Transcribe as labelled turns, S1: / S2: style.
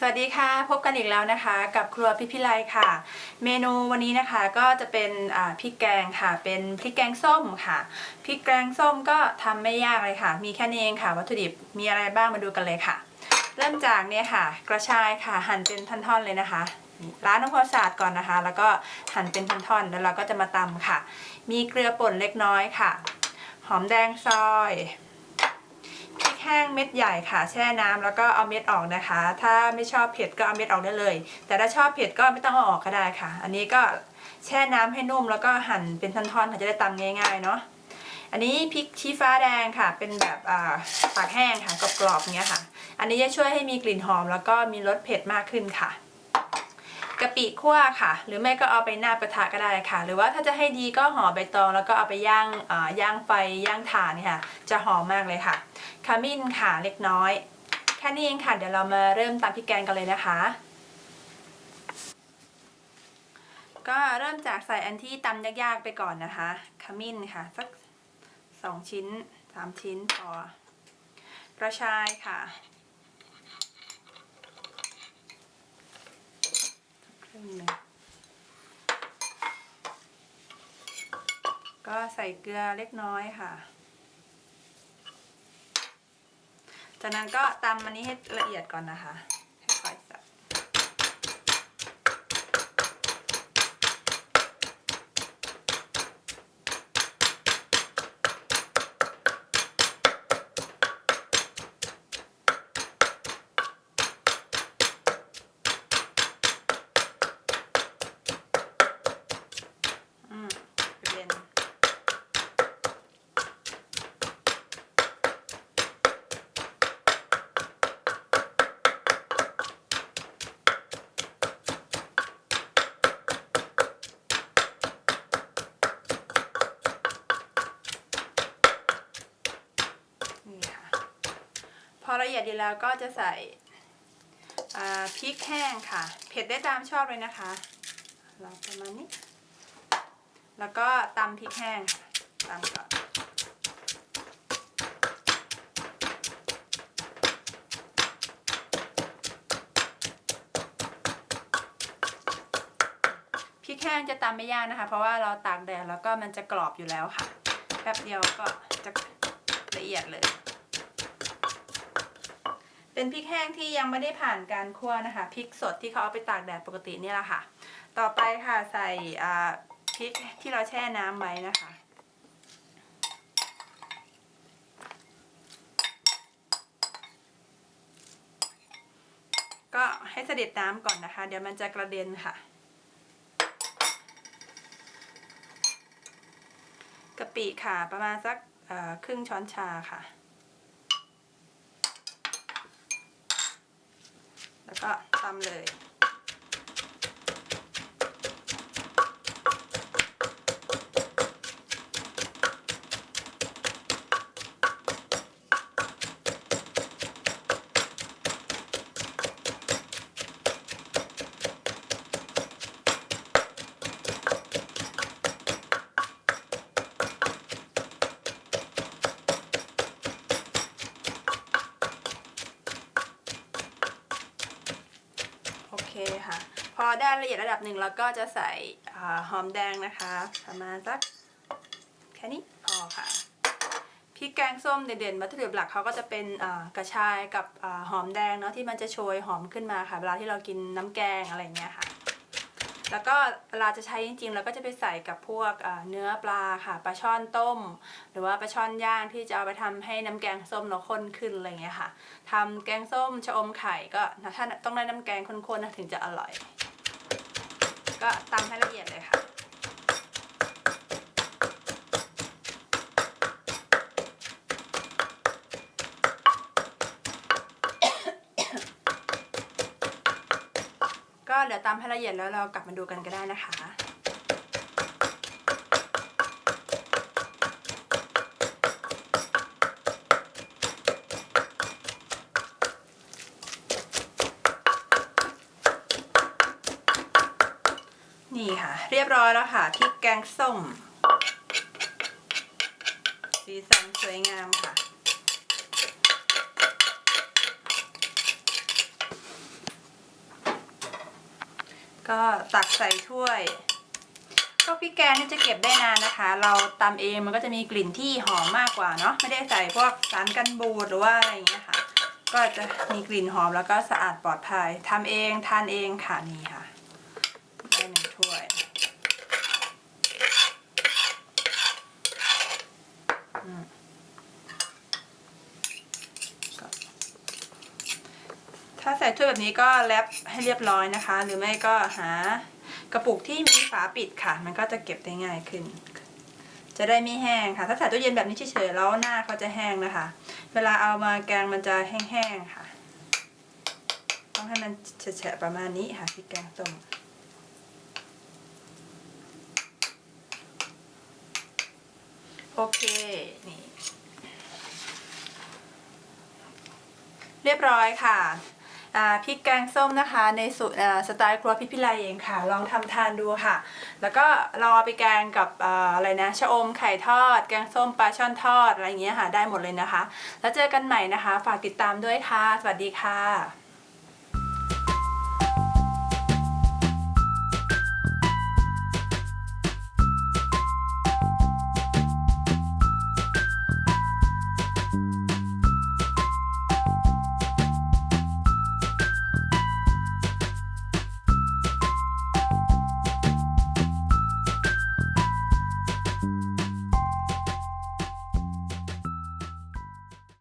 S1: สวัสดีค่ะ พบกันอีกแล้วนะคะ กับครัวพิพิไลค่ะ เมนูวันนี้นะคะก็จะเป็นพริกแกงค่ะ เป็นพริกแกงส้มค่ะพริกแกงส้มก็ทำไม่ยากเลยค่ะ มีแค่นี้เองค่ะ วัตถุดิบมีอะไรบ้างมาดูกันเลยค่ะ เริ่มจากเนี่ยค่ะ กระชายค่ะ หั่นเป็นท่อนๆเลยนะคะล้างน้ำความสะอาดก่อนนะคะ แล้วก็หั่นเป็นท่อนๆแล้วเราก็จะมาตำค่ะ มีเกลือป่นเล็กน้อยค่ะ หอมแดงซอย แห้งเม็ดใหญ่ค่ะ แช่น้ำแล้วก็เอาเม็ดออกนะคะ ถ้าไม่ชอบเผ็ดก็เอาเม็ดออกได้เลย แต่ถ้าชอบเผ็ดก็ไม่ต้องเอาออกก็ได้ค่ะ อันนี้ก็แช่น้ำให้นุ่มแล้วก็หั่นเป็นท่อนๆค่ะจะได้ตำง่าย ๆ เนาะอันนี้พริกชี้ฟ้าแดงค่ะ เป็นแบบอ่าตากแห้งค่ะกรอบๆอย่างเงี้ยค่ะ อันนี้จะช่วยให้มีกลิ่นหอมแล้วก็มีรสเผ็ดมากขึ้นค่ะ กะปิคั่วค่ะ หรือไม่ก็เอาไปหน้ากระทะก็ได้ค่ะ หรือว่าถ้าจะให้ดีก็ห่อใบตองแล้วก็เอาไปย่างย่างไฟย่างถ่านค่ะ จะหอมมากเลยค่ะขมิ้นค่ะเล็กน้อย แค่นี้เองค่ะ เดี๋ยวเรามาเริ่มตำพริกแกงกันเลยนะคะ ก็เริ่มจากใส่อันที่ตำยากๆไปก่อนนะคะขมิ้นค่ะสักสองชิ้นสามชิ้นพอกระชายค่ะครึ่งหนึ่ง ก็ใส่เกลือเล็กน้อยค่ะ จากนั้นก็ตำมันนี้ให้ละเอียดก่อนนะคะค่อยๆสับ อืมกระเด็นนี่ค่ะ พอ ละเอียดดีแล้วก็จะใส่พริกแห้งค่ะ เผ็ดได้ตามชอบเลยนะคะเราประมาณนี้ แล้วก็ตำพริกแห้งตำก่อนพริกแห้งจะตำไม่ยากนะคะ เพราะว่าเราตากแดดแล้วก็มันจะกรอบอยู่แล้วค่ะ แป๊บเดียวก็จะละเอียดเลย เป็นพริกแห้งที่ยังไม่ได้ผ่านการคั่วนะคะพริกสดที่เขาเอาไปตากแดดปกตินี่แหละค่ะ ต่อไปค่ะใส่พริกที่เราแช่น้ำไว้นะคะก็ให้เสด็จน้ำก่อนนะคะ เดี๋ยวมันจะกระเด็นค่ะกะปิค่ะประมาณสักครึ่งช้อนชาค่ะ แล้ว ก็ตำเลย คค่ะ พอได้ละเอียดระดับหนึ่งแล้วก็จะใส่หอมแดงนะคะ ประมาณสักแค่นี้พอค่ะพริกแกงส้มเด่นๆวัตถุดิบหลักเขาก็จะเป็นกระชายกับอหอมแดงเนาะที่มันจะโชยหอมขึ้นมาค่ะ เวลาที่เรากินน้ำแกงอะไรเงี้ยค่ะ แล้วก็เวลาจะใช้จริงๆเราก็จะไปใส่กับพวกเนื้อปลาค่ะปลาช่อนต้ม หรือว่าปลาช่อนย่างที่จะเอาไปทำให้น้ำแกงส้มเราข้นขึ้นอะไรอย่างเงี้ยค่ะทำแกงส้มชะอมไข่ก็ถ้าต้องได้น้ำแกงข้นๆถึงจะอร่อย ก็ตำให้ละเอียดเลยค่ะ เดี๋ยวตำให้ละเอียดแล้วเรากลับมาดูกันก็ได้นะคะนี่ค่ะ เรียบร้อยแล้วค่ะพริกแกงส้ม สีสันสวยงามค่ะ ก็ตักใส่ถ้วย ก็พริกแกงนี่จะเก็บได้นานนะคะ เราตำเองมันก็จะมีกลิ่นที่หอมมากกว่าเนาะไม่ได้ใส่พวกสารกันบูดหรือว่าอะไรอย่างเงี้ยค่ะ ก็จะมีกลิ่นหอมแล้วก็สะอาดปลอดภัยทำเองทานเองค่ะนี่ค่ะ ได้หนึ่งถ้วย อืมก็ ถ้าใส่ถ้วยแบบนี้ก็แรปให้เรียบร้อยนะคะ หรือไม่ก็หากระปุกที่มีฝาปิดค่ะ มันก็จะเก็บได้ง่ายขึ้น จะได้ไม่แห้งค่ะ ถ้าใส่ตู้เย็นแบบนี้เฉยๆแล้วหน้าเขาจะแห้งนะคะ เวลาเอามาแกงมันจะแห้งๆค่ะ ต้องให้มันแฉะๆประมาณนี้ค่ะพริกแกงส้มโอเค นี่ เรียบร้อยค่ะ พริกแกงส้มนะคะ ในสูตรสไตล์ครัวพิพิไลเองค่ะ ลองทำทานดูค่ะ แล้วก็ลองเอาไปแกงกับอ่าอะไรนะชะอมไข่ทอด แกงส้มปลาช่อนทอดอะไรอย่างเงี้ยค่ะได้หมดเลยนะคะ แล้วเจอกันใหม่นะคะ ฝากติดตามด้วยค่ะ สวัสดีค่ะ